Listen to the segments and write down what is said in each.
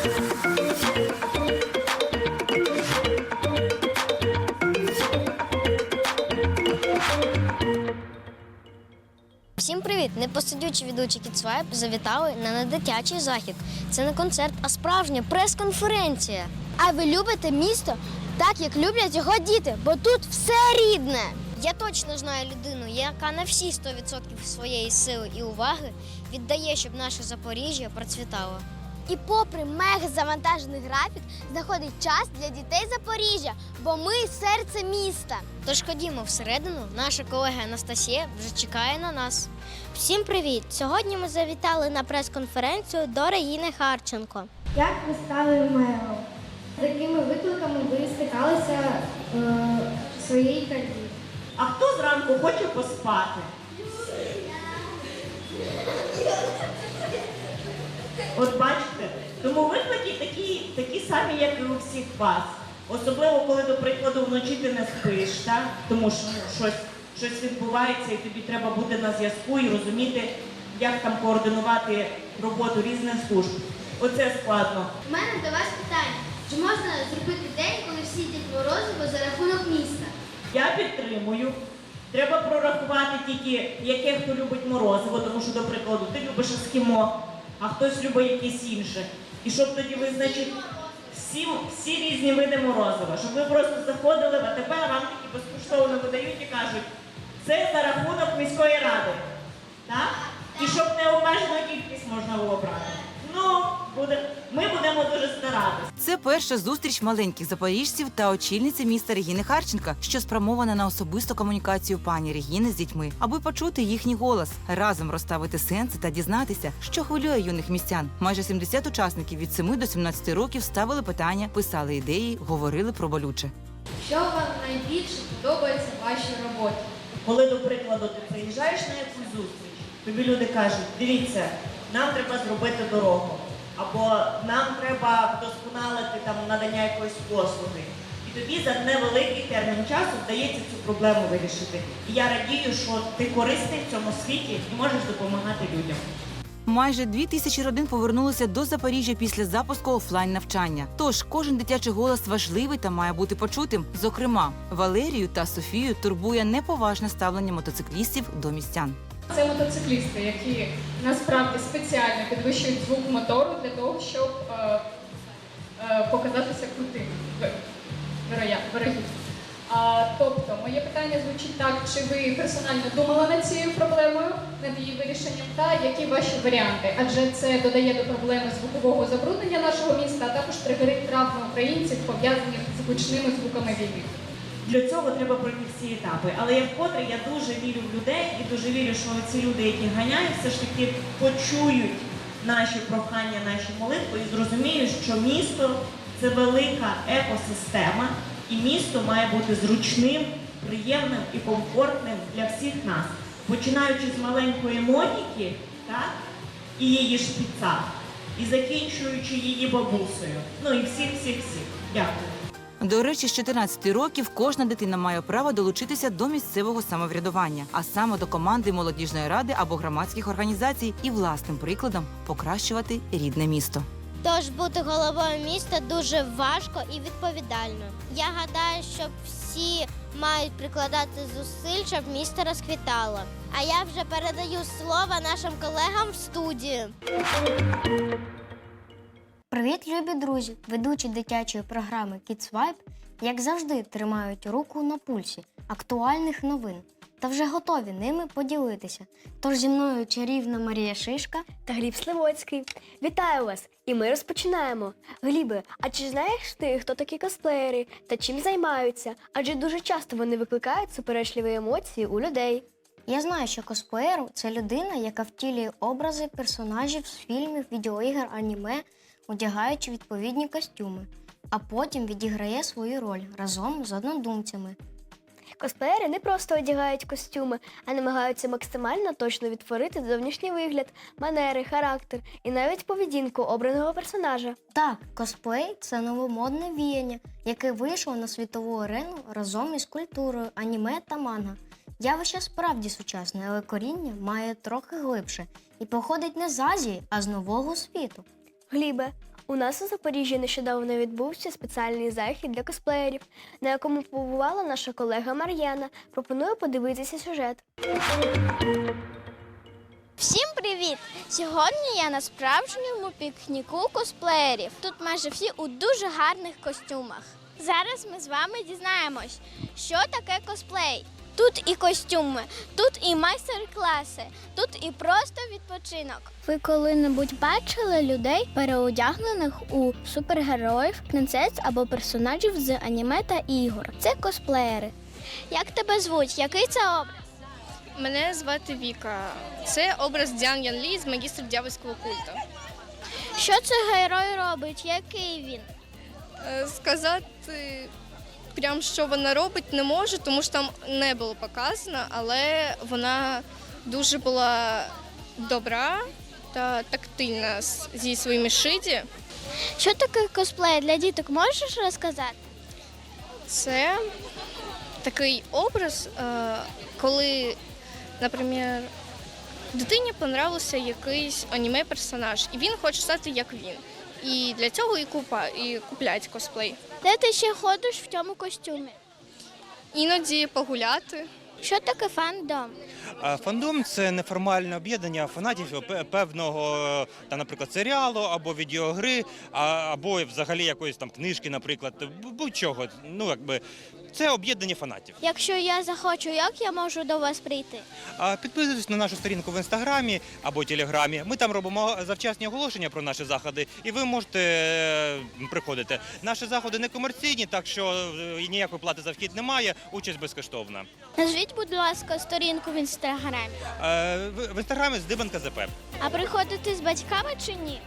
Всім привіт! Непосидючі ведучі Кіцвайб завітали на недитячий захід. Це не концерт, а справжня прес-конференція. А ви любите місто так, як люблять його діти, бо тут все рідне. Я точно знаю людину, яка на всі 100% своєї сили і уваги віддає, щоб наше Запоріжжя процвітало. І попри мега завантажений графік, знаходить час для дітей Запоріжжя, бо ми серце міста. Тож ходімо всередину, наша колега Анастасія вже чекає на нас. Всім привіт! Сьогодні ми завітали на прес-конференцію до Раїни Харченко. Як ви стали мером? З якими викликами ви стикалися е, в своїй кар'єрі? А хто зранку хоче поспати? От бачите, тому виклики такі, такі самі, як і у всіх вас. Особливо, коли, до прикладу, вночі ти не спиш, так? тому що ну, щось, щось відбувається і тобі треба бути на зв'язку і розуміти, як там координувати роботу різних служб. Оце складно. У мене до вас питання: чи можна зробити день, коли всі йдуть морозиво за рахунок міста? Я підтримую. Треба прорахувати тільки, яке хто любить морозиво, тому що, до прикладу, ти любиш ескімо, а хтось любить якесь інше. І щоб тоді визначити всі, всі різні види морозива, щоб ви просто заходили в АТБ, вам такі безкоштовно видають і кажуть, це за рахунок міської ради. Так? І щоб необмежену кількість можна було брати. Ну, буде, ми будемо дуже старатися. Це перша зустріч маленьких запоріжців та очільниці міста Регіни Харченка, що спрямована на особисту комунікацію пані Регіни з дітьми, аби почути їхній голос, разом розставити сенси та дізнатися, що хвилює юних містян. Майже 70 учасників від 7 до 17 років ставили питання, писали ідеї, говорили про болюче. Що вам найбільше подобається в вашій роботі? Коли, до прикладу, ти приїжджаєш на якусь зустріч, тобі люди кажуть, дивіться, нам треба зробити дорогу, або нам треба вдосконалити там надання якоїсь послуги. І тобі за невеликий термін часу вдається цю проблему вирішити. І я радію, що ти корисний в цьому світі і можеш допомагати людям. Майже дві тисячі родин повернулися до Запоріжжя після запуску офлайн навчання. Тож кожен дитячий голос важливий та має бути почутим. Зокрема, Валерію та Софію турбує неповажне ставлення мотоциклістів до містян. Це мотоциклісти, які насправді спеціально підвищують звук мотору для того, щоб е, е, показатися крутим. Вирогідно. Тобто, моє питання звучить так: чи ви персонально думали над цією проблемою, над її вирішенням, та які ваші варіанти? Адже це додає до проблеми звукового забруднення нашого міста, а також тригерить травми українців, пов'язаних з гучними звуками війни. Для цього треба пройти всі етапи. Але я вкотре я дуже вірю в людей і дуже вірю, що ці люди, які ганяють, все ж таки почують наші прохання, наші молитви і зрозуміють, що місто це велика екосистема, і місто має бути зручним, приємним і комфортним для всіх нас, починаючи з маленької Моніки, так, і її шпіца, і закінчуючи її бабусею. Ну і всіх, всіх, всіх. Дякую. До речі, з 14 років кожна дитина має право долучитися до місцевого самоврядування, а саме до команди молодіжної ради або громадських організацій і власним прикладом покращувати рідне місто. Тож бути головою міста дуже важко і відповідально. Я гадаю, що всі мають прикладати зусиль, щоб місто розквітало. А я вже передаю слово нашим колегам в студію. Привіт, любі друзі! Ведучі дитячої програми Kids Vibe, як завжди, тримають руку на пульсі актуальних новин та вже готові ними поділитися. Тож зі мною чарівна Марія Шишка. та Гліб Сливоцький. Вітаю вас! І ми розпочинаємо. Глібе, а чи знаєш ти, хто такі косплеєри та чим займаються? Адже дуже часто вони викликають суперечливі емоції у людей. Я знаю, що косплеєр – це людина, яка втілює образи персонажів з фільмів, відеоігр, аніме, одягаючи відповідні костюми, а потім відіграє свою роль разом з однодумцями. Косплеєри не просто одягають костюми, а намагаються максимально точно відтворити зовнішній вигляд, манери, характер і навіть поведінку обраного персонажа. Так, косплей це новомодне віяння, яке вийшло на світову арену разом із культурою, аніме та манга. Явище справді сучасне, але коріння має трохи глибше і походить не з Азії, а з нового світу. Глібе, У нас у Запоріжжі нещодавно відбувся спеціальний захід для косплеєрів, на якому побувала наша колега Мар'яна. Пропоную подивитися сюжет. Всім привіт! Сьогодні я на справжньому пікніку косплеєрів. Тут майже всі у дуже гарних костюмах. Зараз ми з вами дізнаємось, що таке косплей. Тут і костюми, тут і майстер-класи, тут і просто відпочинок. Ви коли-небудь бачили людей, переодягнених у супергероїв, принцес або персонажів з аніме та ігор? Це косплеєри. Як тебе звуть? Який це образ? Мене звати Віка. Це образ Діан Ян Лі з магістр дьявольського культу. Що це герой робить? Який він? Е, Сказати прям, що вона робить, не можу, тому що там не було показано, але вона дуже була добра та тактильна зі своїми шиді. Що таке косплей для діток? Можеш розказати? Це такий образ, е, коли, наприклад, дитині понравився якийсь аніме-персонаж, і він хоче стати як він. І для цього і, купа, і купляють косплей. Де ти ще ходиш в цьому костюмі? Іноді погуляти. Що таке фандом? Фандом це неформальне об'єднання фанатів певного, та, там, наприклад, серіалу або відеогри, або взагалі якоїсь там книжки, наприклад, будь-чого. Ну якби це об'єднання фанатів. Якщо я захочу, як я можу до вас прийти? Підписуйтесь на нашу сторінку в інстаграмі або телеграмі. Ми там робимо завчасні оголошення про наші заходи, і ви можете е, приходити. Наші заходи не комерційні, так що е, ніякої плати за вхід немає. Участь безкоштовна. Назвіть, будь ласка, сторінку в інстаграмі. Е, В інстаграмі здибанка ЗП. А приходити з батьками чи ні?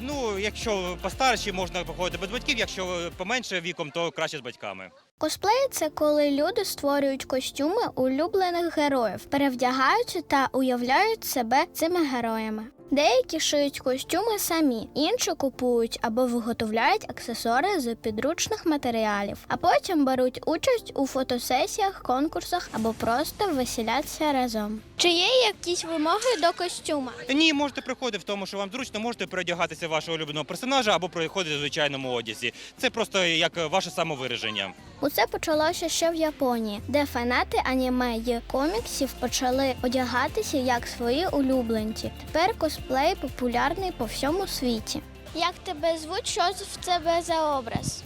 Ну, якщо постарші, можна походити без батьків, якщо поменше віком, то краще з батьками. Косплей це коли люди створюють костюми улюблених героїв, перевдягаються та уявляють себе цими героями. Деякі шиють костюми самі, інші купують або виготовляють аксесуари з підручних матеріалів, а потім беруть участь у фотосесіях, конкурсах або просто веселяться разом. Чи є якісь вимоги до костюма? Ні, можете приходити в тому, що вам зручно, можете переодягатися вашого улюбленого персонажа або приходити в звичайному одязі. Це просто як ваше самовираження. Усе почалося ще в Японії, де фанати аніме й коміксів почали одягатися як свої улюбленці. Тепер косплей популярний по всьому світі. Як тебе звуть? Що в тебе за образ?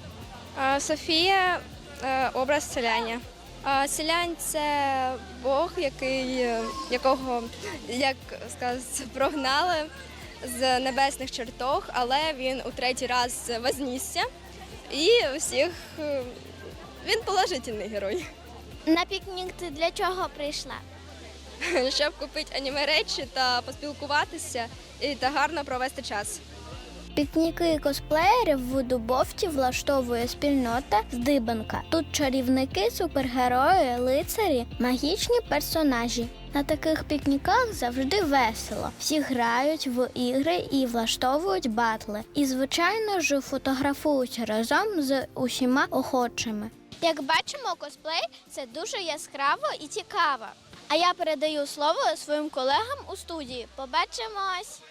Софія образ селяня. Селянь це Бог, який, е, якого, як сказати, прогнали з небесних чертог, але він у третій раз вознісся. І усіх е, він положительний герой. На пікнік ти для чого прийшла? Щоб купити аніме речі та поспілкуватися і та гарно провести час. Пікніки косплеєрів в Дубовці влаштовує спільнота Здибанка. Тут чарівники, супергерої, лицарі, магічні персонажі. На таких пікніках завжди весело. Всі грають в ігри і влаштовують батли. І, звичайно ж, фотографують разом з усіма охочими. Як бачимо, косплей це дуже яскраво і цікаво. А я передаю слово своїм колегам у студії. Побачимось!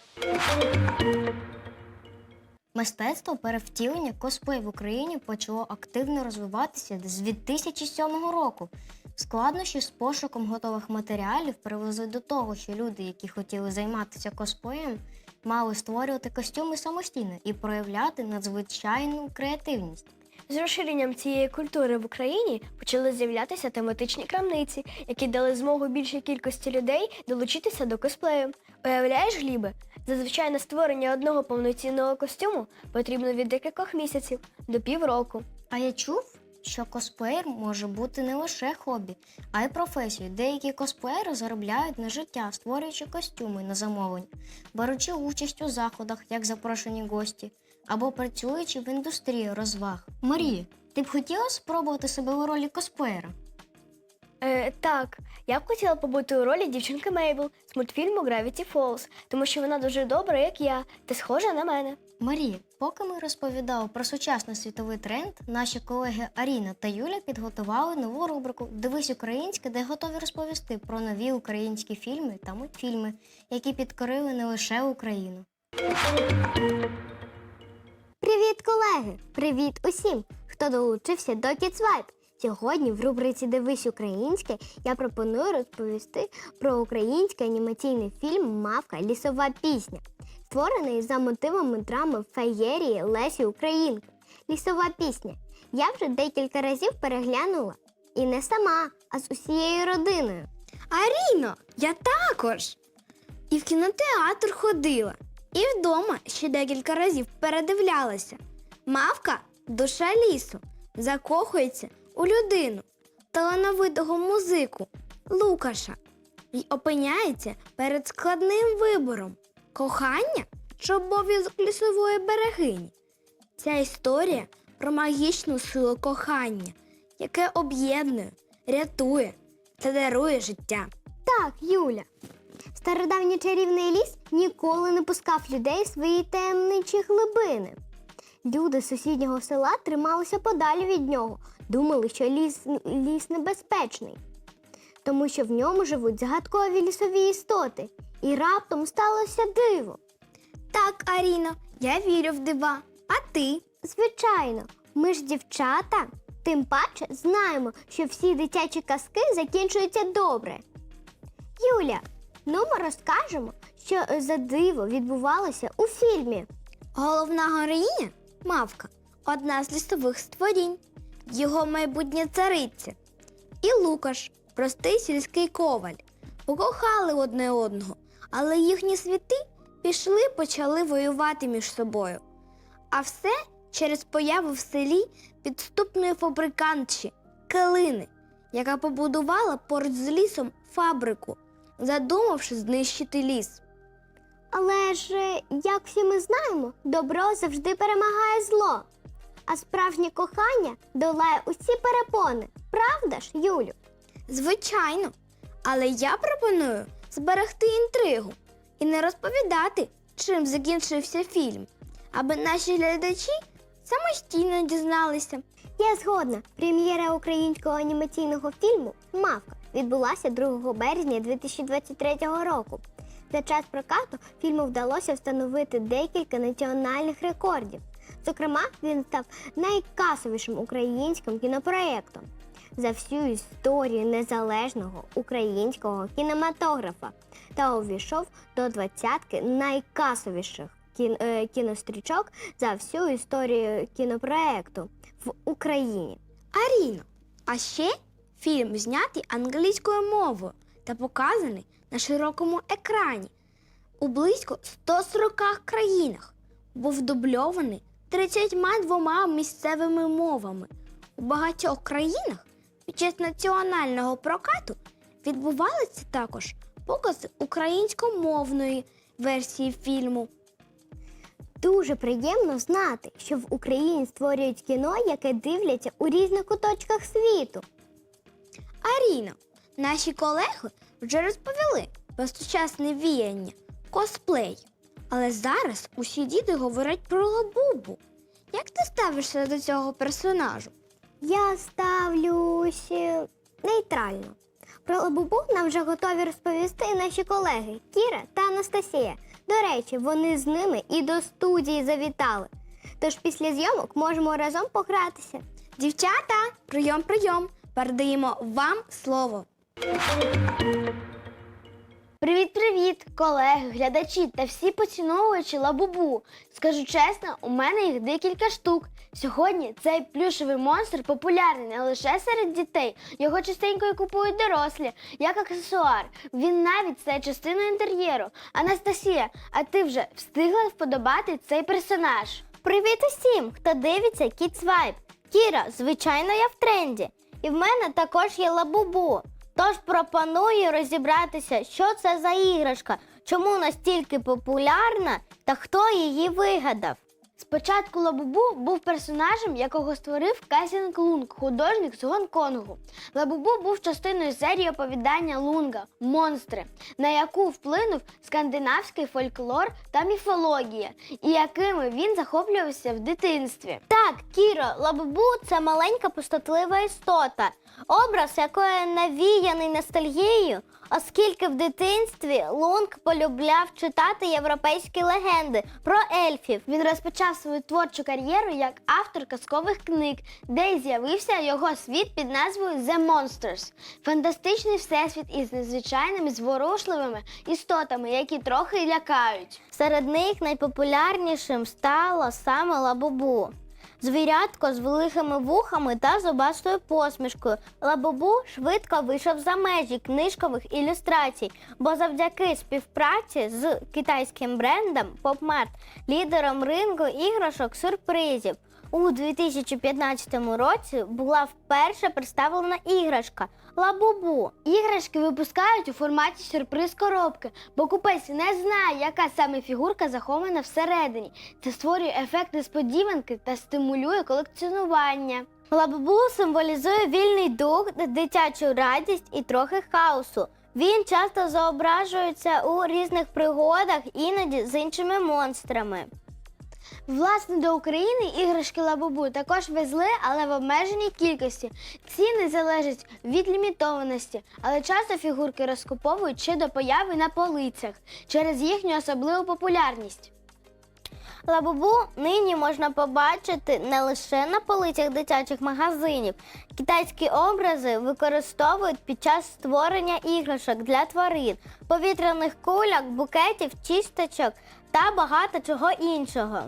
Мистецтво перевтілення косплей в Україні почало активно розвиватися з 2007 року. Складнощі з пошуком готових матеріалів привели до того, що люди, які хотіли займатися косплеєм, мали створювати костюми самостійно і проявляти надзвичайну креативність. З розширенням цієї культури в Україні почали з'являтися тематичні крамниці, які дали змогу більшій кількості людей долучитися до косплею. Уявляєш, Глібе, зазвичай на створення одного повноцінного костюму потрібно від декількох місяців до півроку. А я чув, що косплеєр може бути не лише хобі, а й професією. Деякі косплеєри заробляють на життя, створюючи костюми на замовлення, беручи участь у заходах як запрошені гості, або працюючи в індустрії розваг. Марія, ти б хотіла спробувати себе у ролі косплеєра? Е, так, я б хотіла побути у ролі дівчинки Мейбл з мультфільму Gravity Falls, тому що вона дуже добра, як я, та схожа на мене. Марія, поки ми розповідали про сучасний світовий тренд, наші колеги Аріна та Юля підготували нову рубрику Дивись українське, де готові розповісти про нові українські фільми та мультфільми, які підкорили не лише Україну. Колеги! Привіт усім, хто долучився до Vibe. Сьогодні в рубриці Дивись українське я пропоную розповісти про український анімаційний фільм Мавка Лісова пісня, створений за мотивами драми феєрії Лесі Українки. Лісова пісня. Я вже декілька разів переглянула. І не сама, а з усією родиною. Аріно, я також. І в кінотеатр ходила, і вдома ще декілька разів передивлялася. Мавка душа лісу, закохується у людину, талановитого музику Лукаша, і опиняється перед складним вибором кохання чи обов'язок лісової берегині. Ця історія про магічну силу кохання, яке об'єднує, рятує та дарує життя. Так, Юля. Стародавній чарівний ліс ніколи не пускав людей в свої таємничі глибини. Люди з сусіднього села трималися подалі від нього, думали, що ліс, ліс небезпечний, тому що в ньому живуть загадкові лісові істоти. І раптом сталося диво. Так, Аріно, я вірю в дива. А ти? Звичайно, ми ж дівчата. Тим паче знаємо, що всі дитячі казки закінчуються добре. Юля, ну ми розкажемо, що за диво відбувалося у фільмі. Головна героїня мавка, одна з лісових створінь, його майбутня цариця. І Лукаш, простий сільський коваль, покохали одне одного, але їхні світи пішли, почали воювати між собою. А все через появу в селі підступної фабрикантші Калини, яка побудувала поруч з лісом фабрику, задумавши знищити ліс. Але ж, е, як всі ми знаємо, добро завжди перемагає зло, а справжнє кохання долає усі перепони. Правда ж, Юлю? Звичайно, але я пропоную зберегти інтригу і не розповідати, чим закінчився фільм, аби наші глядачі самостійно дізналися. Я згодна. Прем'єра українського анімаційного фільму Мавка відбулася 2 березня 2023 року. За час прокату фільму вдалося встановити декілька національних рекордів. Зокрема, він став найкасовішим українським кінопроєктом за всю історію незалежного українського кінематографа та увійшов до двадцятки найкасовіших е, кінострічок за всю історію кінопроєкту в Україні. Аріно. А ще фільм знятий англійською мовою та показаний на широкому екрані у близько 140 країнах. Був дубльований 32 місцевими мовами. У багатьох країнах під час національного прокату відбувалися також покази українськомовної версії фільму. Дуже приємно знати, що в Україні створюють кіно, яке дивляться у різних куточках світу. Аріно, наші колеги вже розповіли про сучасне віяння косплей. Але зараз усі діти говорять про лабубу. Як ти ставишся до цього персонажу? Я ставлюсь нейтрально. Про лабубу нам вже готові розповісти наші колеги Кіра та Анастасія. До речі, вони з ними і до студії завітали. Тож після зйомок можемо разом погратися. Дівчата, прийом, прийом. Передаємо вам слово. Привіт-привіт, колеги, глядачі та всі поціновувачі лабубу. Скажу чесно, у мене їх декілька штук. Сьогодні цей плюшевий монстр популярний не лише серед дітей, його частенько і купують дорослі, як аксесуар. Він навіть стає частиною інтер'єру. Анастасія, а ти вже встигла вподобати цей персонаж? Привіт усім, хто дивиться Kids Vibe. Кіра, звичайно, я в тренді. І в мене також є лабубу. Тож пропоную розібратися, що це за іграшка, чому настільки популярна та хто її вигадав. Спочатку Лабубу був персонажем, якого створив Кайсінг Лунг, художник з Гонконгу. Лабубу був частиною серії оповідання Лунга Монстри, на яку вплинув скандинавський фольклор та міфологія, і якими він захоплювався в дитинстві. Так, Кіро, лабубу це маленька пустотлива істота, образ якої навіяний ностальгією, оскільки в дитинстві Лунг полюбляв читати європейські легенди про ельфів. Він розпочав свою творчу кар'єру як автор казкових книг, де й з'явився його світ під назвою The Monsters – фантастичний всесвіт із незвичайними зворушливими істотами, які трохи лякають. Серед них найпопулярнішим стало саме лабубу. Звірятко з великими вухами та зубастою посмішкою. Лабубу швидко вийшов за межі книжкових ілюстрацій, бо завдяки співпраці з китайським брендом PopMart, лідером ринку іграшок сюрпризів. У 2015 році була вперше представлена іграшка Лабубу. Іграшки випускають у форматі сюрприз коробки, бо купець не знає, яка саме фігурка захована всередині. Це створює ефект несподіванки та стимулює колекціонування. Лабубу символізує вільний дух, дитячу радість і трохи хаосу. Він часто зображується у різних пригодах, іноді з іншими монстрами. Власне, до України іграшки Лабубу також везли, але в обмеженій кількості. Ціни залежать від лімітованості, але часто фігурки розкуповують ще до появи на полицях через їхню особливу популярність. Лабубу нині можна побачити не лише на полицях дитячих магазинів. Китайські образи використовують під час створення іграшок для тварин, повітряних куляк, букетів, чисточок та багато чого іншого.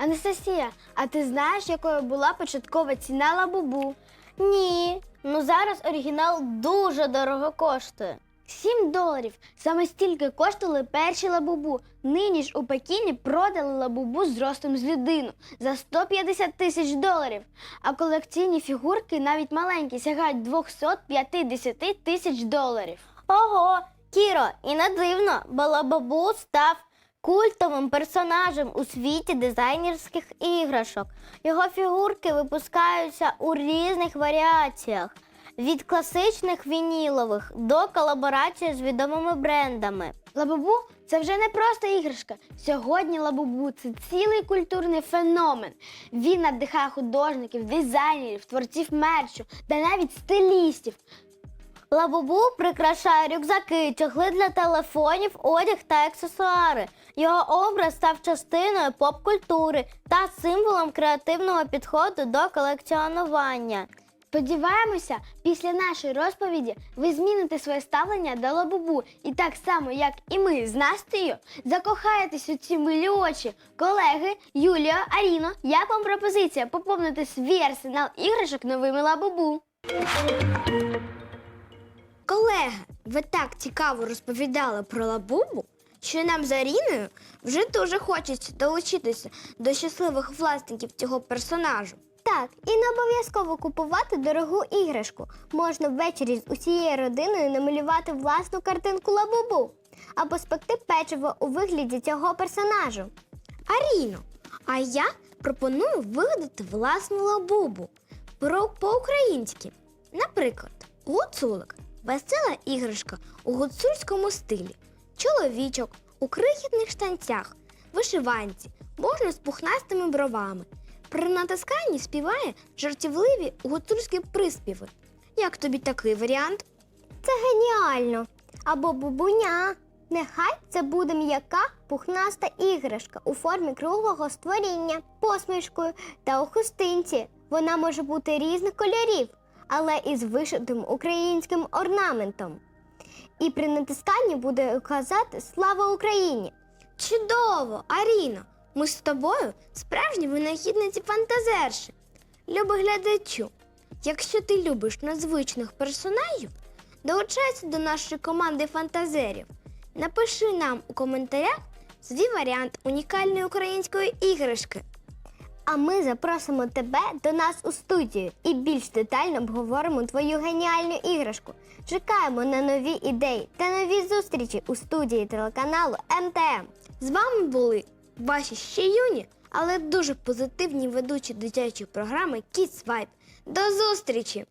Анастасія, а ти знаєш, якою була початкова ціна Лабубу? Ні, ну зараз оригінал дуже дорого коштує. 7 доларів. Саме стільки коштували перші лабубу. Нині ж у Пекіні продали лабубу з ростом з людину за 150 тисяч доларів. А колекційні фігурки, навіть маленькі, сягають 250 тисяч доларів. Ого, Кіро, і не дивно, бо Лабабу став культовим персонажем у світі дизайнерських іграшок. Його фігурки випускаються у різних варіаціях. Від класичних вінілових до колаборації з відомими брендами. Лабубу це вже не просто іграшка. Сьогодні лабубу це цілий культурний феномен. Він надихає художників, дизайнерів, творців мерчу та навіть стилістів. Лабубу прикрашає рюкзаки, чохли для телефонів, одяг та аксесуари. Його образ став частиною поп-культури та символом креативного підходу до колекціонування. Сподіваємося, після нашої розповіді ви зміните своє ставлення до лабубу і так само, як і ми з Настею, закохаєтесь у ці милі очі. Колеги, Юлія, Аріно, як вам пропозиція поповнити свій арсенал іграшок новими лабубу? Колеги, ви так цікаво розповідали про лабубу, що нам з Аріною вже дуже хочеться долучитися до щасливих власників цього персонажу. Так, і не обов'язково купувати дорогу іграшку. Можна ввечері з усією родиною намалювати власну картинку лабубу або спекти печиво у вигляді цього персонажу. Аріно, а я пропоную вигадати власну лабубу про по-українськи. Наприклад, гуцулик весела іграшка у гуцульському стилі, чоловічок у крихітних штанцях, вишиванці, можна з пухнастими бровами. При натисканні співає жартівливі гуцульські приспіви. Як тобі такий варіант? Це геніально! Або бубуня. Нехай це буде м'яка пухнаста іграшка у формі круглого створіння, посмішкою та у хустинці. Вона може бути різних кольорів, але із вишитим українським орнаментом. І при натисканні буде казати Слава Україні! Чудово, Аріно! Ми з тобою справжні винахідниці фантазерші. Любий глядачу, якщо ти любиш надзвичних персонажів, долучайся до нашої команди фантазерів. Напиши нам у коментарях свій варіант унікальної української іграшки. А ми запросимо тебе до нас у студію і більш детально обговоримо твою геніальну іграшку. Чекаємо на нові ідеї та нові зустрічі у студії телеканалу МТМ. З вами були ваші ще юні, але дуже позитивні ведучі дитячої програми Kids Vibe. До зустрічі!